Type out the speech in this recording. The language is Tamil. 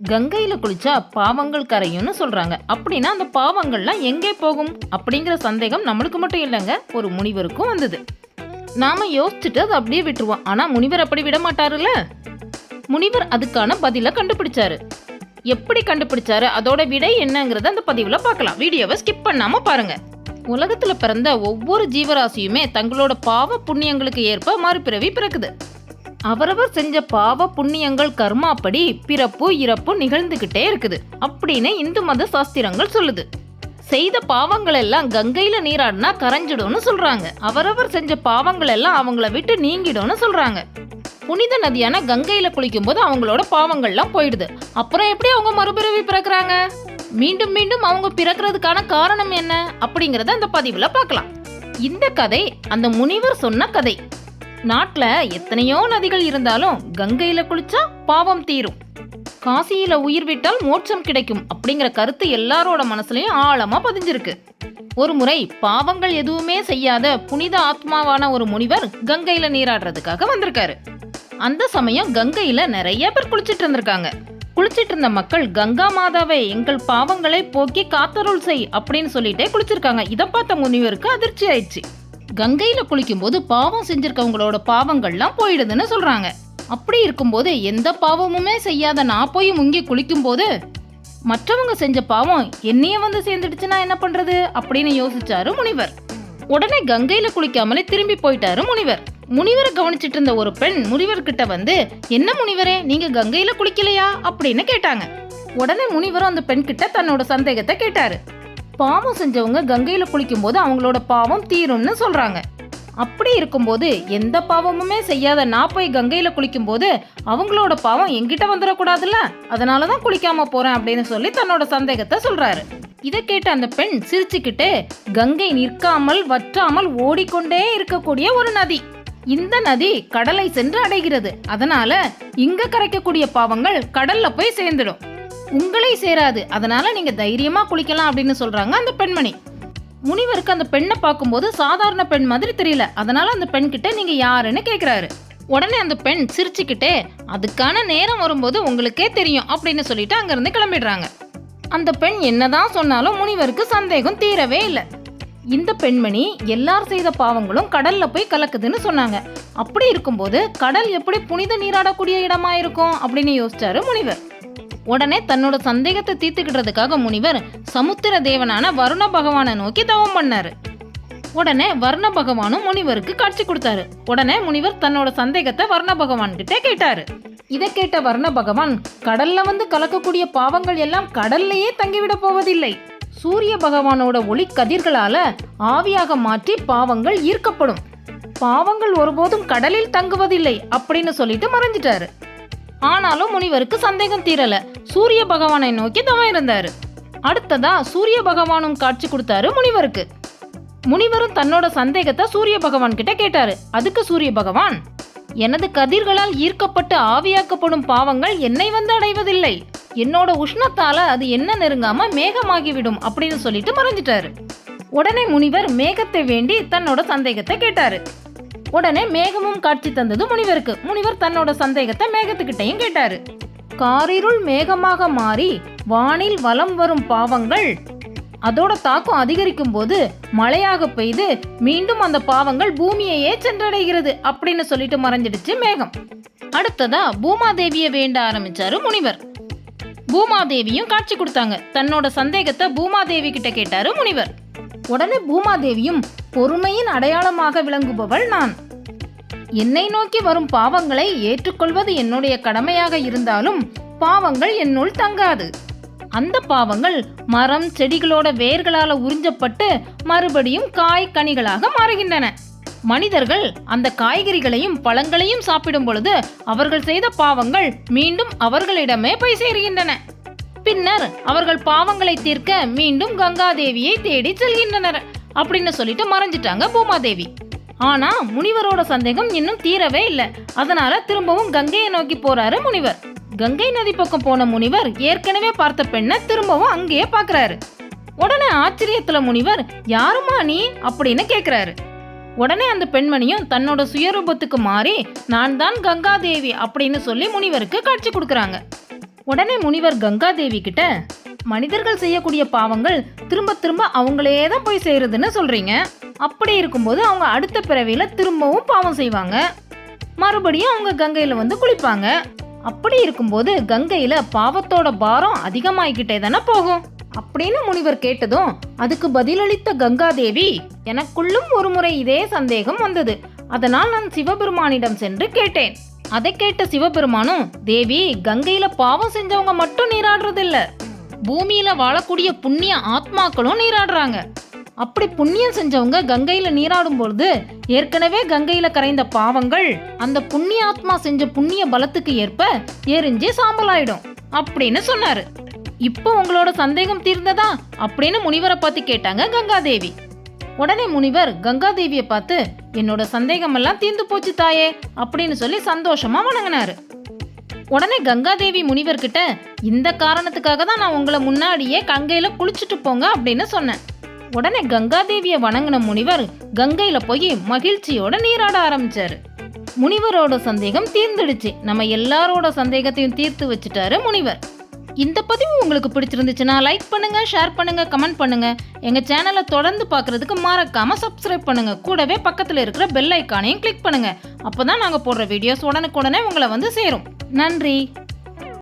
கங்கையில் குளிச்சா பாவங்கள் கரையும்னு சொல்கிறாங்க அப்படின்னா அந்த பாவங்கள்லாம் எங்கே போகும்? அப்படிங்கிற சந்தேகம் நம்மளுக்கு மட்டும் இல்லைங்க. ஒரு முனிவருக்கும் வந்தது. நாம் யோசிச்சுட்டு அதை அப்படியே விட்டுருவோம். ஆனால் முனிவர் அப்படி விட மாட்டாருல்ல? முனிவர் அதுக்கான பதிலை கண்டுபிடிச்சாரு. எப்படி கண்டுபிடிச்சாரு? அதோட விடை என்னங்கிறத அந்த பதிவில் பார்க்கலாம். வீடியோவை ஸ்கிப் பண்ணாமல் பாருங்கள் உலகத்தில் பிறந்த ஒவ்வொரு ஜீவராசியுமே தங்களோட பாவ புண்ணியங்களுக்கு ஏற்ப மறுபிறவி பிறக்குது. அவரவர் செஞ்ச பாவ புண்ணியங்கள் கர்மாப்படி பிறப்பு இறப்பு நிகழ்ந்துகிட்டே இருக்குது. அப்படின்னு இந்து மத சாஸ்திரங்கள் சொல்லுது. செய்த பாவங்கள் எல்லாம் கங்கையில நீராடினா கரைஞ்சிடும்னு சொல்றாங்க. அவரவர் செஞ்ச பாவங்கள் எல்லாம் அவங்கள விட்டு நீங்கிடும்னு சொல்றாங்க. புனித நதியான கங்கையில குளிக்கும்போது அவங்களோட பாவங்கள்லாம் போயிடுது. அப்புறம் எப்படி அவங்க மறுபிறவி பிறக்குறாங்க? மீண்டும் மீண்டும் அவங்க பிறக்கிறதுக்கான காரணம் என்ன? அப்படிங்கறத அந்த பதிவுல பார்க்கலாம். இந்த கதை அந்த முனிவர் சொன்ன கதை. நாட்டில் எத்தனையோ நதிகள் இருந்தாலும் கங்கையில் குளிச்சா பாவம் தீரும். காசியில் உயிர் விட்டால் மோட்சம் கிடைக்கும் அப்படிங்கிற கருத்து எல்லாரோட மனசுலையும் ஆழமாக பதிஞ்சிருக்கு. ஒரு முறை பாவங்கள் எதுவுமே செய்யாத புனித ஆத்மாவான ஒரு முனிவர் கங்கையில் நீராடுறதுக்காக வந்திருக்காரு. அந்த சமயம் கங்கையில் நிறைய பேர் குளிச்சிட்டு இருந்திருக்காங்க. குளிச்சிட்டு இருந்த மக்கள் கங்கா மாதாவை எங்கள் பாவங்களை போக்கி காத்தருள் செய் அப்படின்னு சொல்லிட்டே குளிச்சிருக்காங்க. இதை பார்த்த முனிவருக்கு அதிர்ச்சி ஆயிடுச்சு. கங்கையில குளிக்கும்போது பாவம் செஞ்சிருக்கவங்களோட பாவங்கள்லாம் போயிடுதுன்னு சொல்றாங்க. அப்படி இருக்கும்போது எந்த பாவமுமே செய்யாத நான் போய் முங்கி குளிக்கும்போது மற்றவங்க செஞ்ச பாவம் என்னையே வந்து சேர்ந்துடுச்சுன்னா என்ன பண்றது? அப்படின்னு யோசிச்சாரு முனிவர். உடனே கங்கையில குளிக்காமலே திரும்பி போயிட்டாரு முனிவர். முனிவரை கவனிச்சிட்டு இருந்த ஒரு பெண் முனிவர் கிட்ட வந்து என்ன முனிவரே நீங்க கங்கையில குளிக்கலையா? அப்படின்னு கேட்டாங்க. உடனே முனிவரும் அந்த பெண் கிட்ட தன்னோட சந்தேகத்தை கேட்டாரு. பாவம் செஞ்சவங்க கங்கையில குளிக்கும்போது அவங்களோட பாவம் தீரும்னு சொல்றாங்க. அப்படி இருக்கும்போது எந்த பாவமுமே செய்யாத நான் போய் கங்கையில குளிக்கும்போது அவங்களோட பாவம் எங்கிட்ட வந்துடக்கூடாதுல்ல? அதனால தான் குளிக்காம போறேன் அப்படின்னு சொல்லி தன்னோட சந்தேகத்தை சொல்றாரு. இதை கேட்ட அந்த பெண் சிரிச்சுக்கிட்டு கங்கை நிற்காமல் வற்றாமல் ஓடிக்கொண்டே இருக்கக்கூடிய ஒரு நதி. இந்த நதி கடலை சென்று அடைகிறது. அதனால இங்க கரைக்கக்கூடிய பாவங்கள் கடல்ல போய் சேர்ந்துடும். உங்களை சேராது. அதனால நீங்க தைரியமா குளிக்கலாம் அப்படின்னு சொல்றாங்க அந்த பெண்மணி. முனிவருக்கு அந்த பெண்ணை பார்க்கும்போது சாதாரண பெண் மாதிரி தெரியல. அதனால அந்த பெண் கிட்ட நீங்க யாருன்னு கேக்குறாரு. உடனே அந்த பெண் சிரிச்சுக்கிட்டே அதுக்கான நேரம் வரும்போது உங்களுக்கே தெரியும் அப்படின்னு சொல்லிட்டு அங்கிருந்து கிளம்பிடுறாங்க. அந்த பெண் என்னதான் சொன்னாலும் முனிவருக்கு சந்தேகம் தீரவே இல்லை. இந்த பெண்மணி எல்லார் செய்த பாவங்களும் கடல்ல போய் கலக்குதுன்னு சொன்னாங்க. அப்படி இருக்கும்போது கடல் எப்படி புனித நீராடக்கூடிய இடமா இருக்கும் அப்படின்னு யோசிச்சாரு முனிவர். உடனே தன்னோட சந்தேகத்தை தீர்த்துக்கிட்டதுக்காக முனிவர் சமுத்திர தேவனான வருண பகவானை நோக்கி தவம் பண்ணாரு. உடனே வர்ண பகவானும் முனிவருக்கு காட்சி கொடுத்தாரு. உடனே முனிவர் தன்னோட சந்தேகத்தை வர்ண பகவான் கிட்டே கேட்டாரு. இதை கேட்ட வர்ண பகவான் கடல்ல வந்து கலக்கக்கூடிய பாவங்கள் எல்லாம் கடல்லையே தங்கிவிட போவதில்லை. சூரிய பகவானோட ஒளி கதிர்களால ஆவியாக மாற்றி பாவங்கள் ஈர்க்கப்படும். பாவங்கள் ஒருபோதும் கடலில் தங்குவதில்லை அப்படின்னு சொல்லிட்டு மறைஞ்சிட்டாரு. ஆனாலும் முனிவருக்கு சந்தேகம் தீரல. சூரிய பகவானை நோக்கி தவம் இருந்தாரு. அடுத்ததா சூரிய பகவானும் காட்சி கொடுத்தாரு முனிவருக்கு. முனிவரும் தன்னோட சந்தேகத்தை சூரிய பகவான் கிட்ட கேட்டாரு. அதுக்கு சூரிய பகவான் எனது கதிர்களால் ஈர்க்கப்பட்டு ஆவியாக்கப்படும் பாவங்கள் என்னை வந்து அடைவதில்லை. என்னோட உஷ்ணத்தால அது என்ன நெருங்காம மேகமாகிவிடும் அப்படின்னு சொல்லிட்டு மறைஞ்சிட்டாரு. உடனே முனிவர் மேகத்தை வேண்டி தன்னோட சந்தேகத்தை கேட்டாரு. உடனே மேகமும் காட்சி தந்தது முனிவருக்கு. முனிவர் தன்னோட சந்தேகத்தை மேகத்துக்கிட்டையும் கேட்டாரு. காரிருள் மேகமாக மாறி வானில் வலம் வரும் பாவங்கள். அதோட தாக்கம் அதிகரிக்கும் போது மழையாக பெய்து மீண்டும் அந்த பாவங்கள் பூமியையே சென்றடைகிறது அப்படின்னு சொல்லிட்டு மறைஞ்சிடுச்சு மேகம். அடுத்ததா பூமாதேவியை வேண்ட ஆரம்பிச்சாரு முனிவர். பூமாதேவியும் காட்சி கொடுத்தாங்க. தன்னோட சந்தேகத்தை பூமாதேவி கிட்ட கேட்டாரு முனிவர். உடனே பூமாதேவியும் பொறுமையின் அடையாளமாக விளங்குபவள் நான். என்னை நோக்கி வரும் பாவங்களை ஏற்றுக்கொள்வது என்னுடைய கடமையாக இருந்தாலும் பாவங்கள் என்னுள் தங்காது. அந்த பாவங்கள் மரம் செடிகளோட வேர்களால உறிஞ்சப்பட்டு மறுபடியும் காய் கனிகளாக மாறுகின்றன. மனிதர்கள் அந்த காய்கறிகளையும் பழங்களையும் சாப்பிடும் பொழுது அவர்கள் செய்த பாவங்கள் மீண்டும் அவர்களிடமே போய் சேர்கின்றன. பின்னர் அவர்கள் பாவங்களை தீர்க்க மீண்டும் கங்காதேவியை தேடி செல்கின்றனர் அப்படின்னு சொல்லிட்டு மறைஞ்சிட்டாங்க பூமாதேவி. ஆனா முனிவரோட சந்தேகம் இன்னும் தீரவே இல்லை. அதனால திரும்பவும் கங்கையை நோக்கி போறாரு முனிவர். கங்கை நதி பக்கம் போன முனிவர் ஏற்கனவே பார்த்த பெண்ணை திரும்பவும் அங்கேயே பார்க்கறாரு உடனே ஆச்சரியத்துல முனிவர் யாருமா நீ? அப்படின்னு கேக்குறாரு. உடனே அந்த பெண்மணியும் தன்னோட சுயரூபத்துக்கு மாறி நான் தான் கங்காதேவி அப்படின்னு சொல்லி முனிவருக்கு காட்சி கொடுக்குறாங்க. உடனே முனிவர் கங்காதேவி கிட்ட மனிதர்கள் செய்யக்கூடிய பாவங்கள் திரும்ப திரும்ப அவங்களே தான் போய் செய்யறதுன்னு சொல்றீங்க. அப்படி இருக்கும்போது அவங்க அடுத்த பிறவியில திரும்பவும் பாவம் செய்வாங்க. மறுபடியும் அவங்க கங்கையில வந்து குளிப்பாங்க. அப்படி இருக்கும்போது கங்கையில பாவத்தோட பாரம் அதிகமாகிக்கிட்டே தானே போகும். அப்படின்னு முனிவர் கேட்டதும் அதுக்கு பதிலளித்த கங்காதேவி எனக்குள்ளும் ஒரு முறை இதே சந்தேகம் வந்தது. அதனால் நான் சிவபெருமானிடம் சென்று கேட்டேன். அதை கேட்ட சிவபெருமானும் தேவி கங்கையில பாவம் செஞ்சவங்க மட்டும் நீராடுறது இல்ல பூமியில வாழக்கூடிய புண்ணிய ஆத்மாக்களும் நீராடுறாங்க. அப்படி புண்ணியம் செஞ்சவங்க கங்கையில நீராடும் பொழுது ஏற்கனவே கங்கையில கரைந்த பாவங்கள் அந்த புண்ணிய ஆத்மா செஞ்ச புண்ணிய பலத்துக்கு ஏற்ப எரிஞ்சு சாம்பலாயிடும் அப்படின்னு சொன்னாரு. இப்போ உங்களோட சந்தேகம் தீர்ந்ததா? அப்படின்னு முனிவரை பார்த்து கேட்டாங்க கங்காதேவி. உடனே முனிவர் கங்காதேவியை பார்த்து என்னோட சந்தேகமெல்லாம் தீர்ந்து போச்சு தாயே அப்படின்னு சொல்லி சந்தோஷமா வணங்கினாரு. உடனே கங்காதேவி முனிவர்கிட்ட இந்த காரணத்துக்காக தான் நான் உங்களை முன்னாடியே கங்கையில குளிச்சுட்டு போங்க அப்படின்னு சொன்னேன். உடனே கங்காதேவியை வணங்கின முனிவர் கங்கையில போய் மகிழ்ச்சியோட நீராட ஆரம்பிச்சாரு. முனிவரோட சந்தேகம் தீர்ந்துடுச்சு. நம்ம எல்லாரோட சந்தேகத்தையும் தீர்த்து வச்சுட்டாரு முனிவர். இந்த பதிவு உங்களுக்கு பிடிச்சிருந்துச்சுன்னா லைக் பண்ணுங்க ஷேர் பண்ணுங்க கமெண்ட் பண்ணுங்க. எங்க சேனலை தொடர்ந்து பார்க்குறதுக்கு மறக்காம சப்ஸ்கிரைப் பண்ணுங்க. கூடவே பக்கத்தில் இருக்கிற பெல் ஐக்கானையும் கிளிக் பண்ணுங்க. அப்பதான் நாங்கள் போடுற வீடியோஸ் உடனுக்குடனே உங்களை வந்து சேரும். நன்றி.